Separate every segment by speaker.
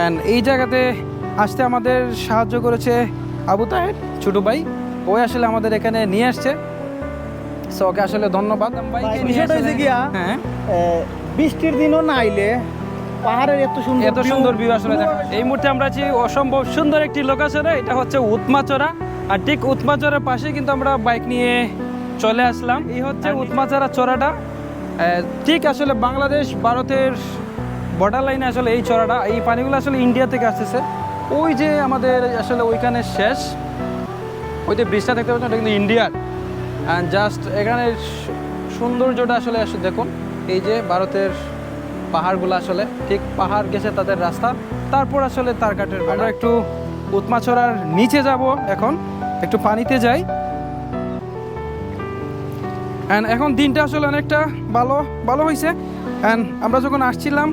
Speaker 1: And এই জায়গাতে আসতে আমাদের সাহায্য করেছে আবু তাহের ছোটো ভাই। ওই আসলে আমাদের এখানে নিয়ে আসছে। সো ওকে আসলে ধন্যবাদ।
Speaker 2: বিষয়টা হয়েছে গিয়া,
Speaker 1: হ্যাঁ।
Speaker 2: বৃষ্টির দিনও না আইলে পাহাড়ের এত সুন্দর
Speaker 1: এত সুন্দর ভিউ আসলে এই মুহূর্তে আমরা আছি অসম্ভব সুন্দর একটি লোকেশনে এটা হচ্ছে উৎমাচড়া আর ঠিক উৎমাচড়ার পাশে কিন্তু আমরা বাইক নিয়ে চলে আসলাম। এই হচ্ছে উৎমাচড়া চড়াটা। ঠিক আসলে বাংলাদেশ ভারতের বর্ডার লাইনে আসলে এই চড়াটা, এই পানিগুলো আসলে ইন্ডিয়া থেকে আসতেছে। ওই যে আমাদের আসলে ওইখানে শেষ। ওই যে ব্রিজটা দেখতে পাচ্ছেন ওটা কিন্তু ইন্ডিয়ার অ্যান্ড জাস্ট এখানে সৌন্দর্যটা আসলে আসলে দেখুন। এই যে ভারতের পাহাড়গুলো আসলে, ঠিক পাহাড় গেছে তাদের রাস্তা। তারপর আসলে তার কাটের আমরা একটু উৎমাছড়ার নিচে যাব এখন। একটু পানিতে যাই। অ্যান্ড এখন দিনটা আসলে অনেকটা ভালো ভালো হয়েছে অ্যান্ড আমরা যখন আসছিলাম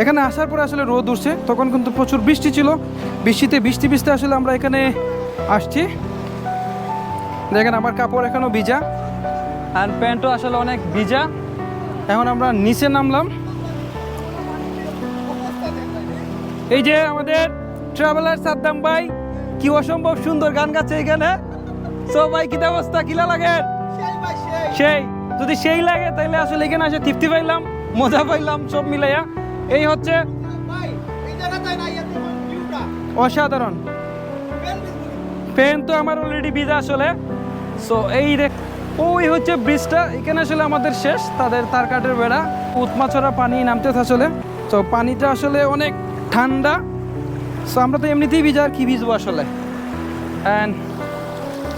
Speaker 1: এখানে আসার পরে আসলে রোদ উঠছে তখন কিন্তু প্রচুর বৃষ্টি ছিল। বৃষ্টিতে বৃষ্টি বৃষ্টি আসলে আমরা এখানে আসছি। দেখেন আমার কাপড় এখনও ভিজা। আর প্যান্টও আসলে অনেক ভিজা। এখন আমরা নিচে নামলাম। এই যে আমাদের ট্রাভেলার সাদ্দাম ভাই কি অসম্ভব সুন্দর গান গাচ্ছে এখানে। সো ভাই কি অবস্থা? কিলা লাগে? সেই যদি সেই লাগে তাহলে আসলে এখানে আসে তৃপ্তি পাইলাম মজা পাইলাম সব মিলাইয়া। এই হচ্ছে অসাধারণ। পেন তো আমার অলরেডি ভিজা আসলে। সো এই দেখ ওই হচ্ছে ব্রিজটা। এখানে আসলে আমাদের শেষ তাদের তার কাঠের বেড়া। উৎমাছড়া পানি নামতে আসলে। তো পানিটা আসলে অনেক ঠান্ডা। সো আমরা তো এমনিতেই ভিজা আর কি ভিজবো আসলে? অ্যান্ড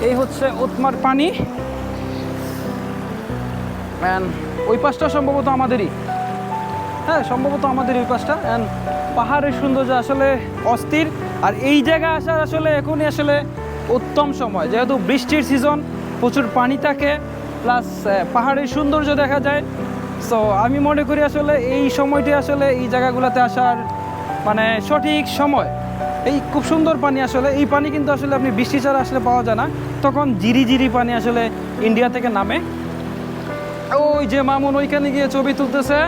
Speaker 1: এই হচ্ছে উৎমার পানি। অ্যান্ড ওই পাশটা সম্ভবত আমাদেরই। হ্যাঁ সম্ভবত আমাদের ওই পাশটা। অ্যান্ড পাহাড়ের সৌন্দর্য আসলে অস্থির। আর এই জায়গা আসার আসলে এখনই আসলে উত্তম সময়। যেহেতু বৃষ্টির সিজন প্রচুর পানি থাকে প্লাস পাহাড়ের সৌন্দর্য দেখা যায়। সো আমি মনে করি আসলে এই সময়টি আসলে এই জায়গাগুলোতে আসার মানে সঠিক সময়। এই খুব সুন্দর পানি আসলে, এই পানি কিন্তু আসলে আপনি বৃষ্টি ছাড়া আসলে পাওয়া যায় না। তখন জিরি জিরি পানি আসলে ইন্ডিয়া থেকে নামে। ওই যে মামুন ওইখানে গিয়ে ছবি তুলতেছে।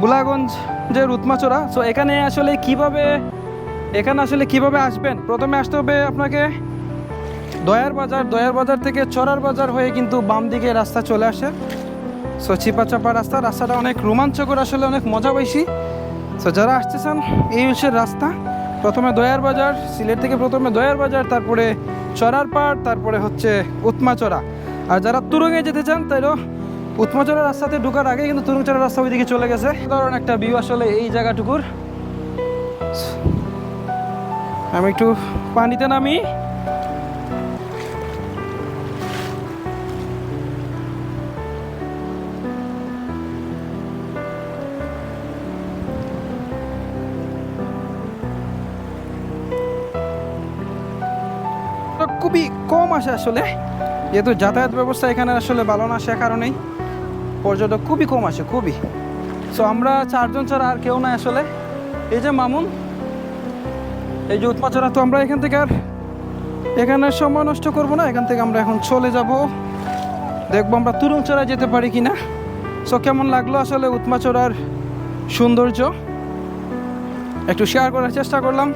Speaker 1: বুলাগঞ্জ যে রুতমাচড়া সো এখানে আসলে কীভাবে, এখানে আসলে কীভাবে আসবেন? প্রথমে আসতে হবে আপনাকে দয়ার বাজার দয়ার বাজার থেকে চড়ার বাজার হয়ে কিন্তু বাম দিকে রাস্তা চলে আসে। সো চিপা চাপা রাস্তা, রাস্তাটা অনেক রোমাঞ্চকর, আসলে অনেক মজা পাইছি। সো যারা আসতেছেন, এই হচ্ছে রাস্তা। প্রথমে দয়ার বাজার, সিলেট থেকে প্রথমে দয়ার বাজার, তারপরে চড়ার পাড়, তারপরে হচ্ছে উৎমাচড়া আর যারা তুরঙ্গে যেতে চান তাইও উৎমাচড়া রাস্তাতে ঢোকার আগে কিন্তু তুরুংচড়া রাস্তা ওইদিকে চলে গেছে। কারণ একটা ভিউ আসলে এই জায়গাটুকুর। আমি একটু পানিতে নামি। খুবই কম আসে আসলে। যেহেতু যাতায়াত ব্যবস্থা এখানে আসলে ভালো না, সে কারণেই। পর্যটক খুবই কম আসে, খুবই। সো আমরা চারজন ছাড়া আর কেউ নাই আসলে। এই যে মামুন, এই যে উৎমাচরা তো আমরা এখান থেকে আর এখানে সময় নষ্ট করব না। এখান থেকে আমরা এখন চলে যাব। দেখব আমরা তুরুংচড়া যেতে পারি কি না সো কেমন লাগল আসলে উৎমাচড়ার সৌন্দর্য? একটু শেয়ার করার চেষ্টা করলাম।